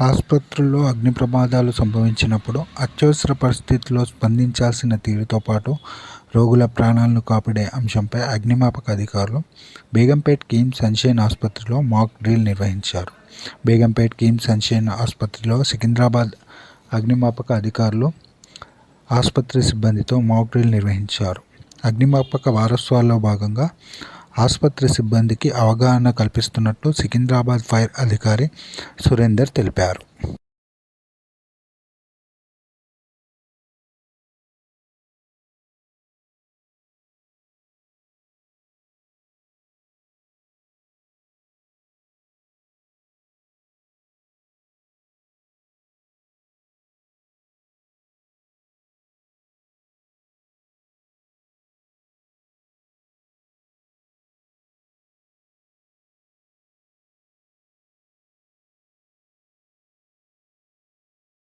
ఆసుపత్రుల్లో అగ్ని ప్రమాదాలు సంభవించినప్పుడు అత్యవసర పరిస్థితుల్లో స్పందించాల్సిన తీరుతో పాటు రోగుల ప్రాణాలను కాపాడే అంశంపై అగ్నిమాపక అధికారులు బేగంపేట్ కిమ్స్ సన్షైన్ ఆసుపత్రిలో మాక్ డ్రిల్ నిర్వహించారు. బేగంపేట్ కిమ్స్ సన్షైన్ ఆసుపత్రిలో సికింద్రాబాద్ అగ్నిమాపక అధికారులు ఆసుపత్రి సిబ్బందితో మాక్ డ్రిల్ నిర్వహించారు. అగ్నిమాపక వారోత్సవాల్లో భాగంగా ఆసుపత్రి సిబ్బందికి అవగాహన కల్పిస్తున్నట్లు సికింద్రాబాద్ ఫైర్ అధికారి సురేందర్ తెలిపారు.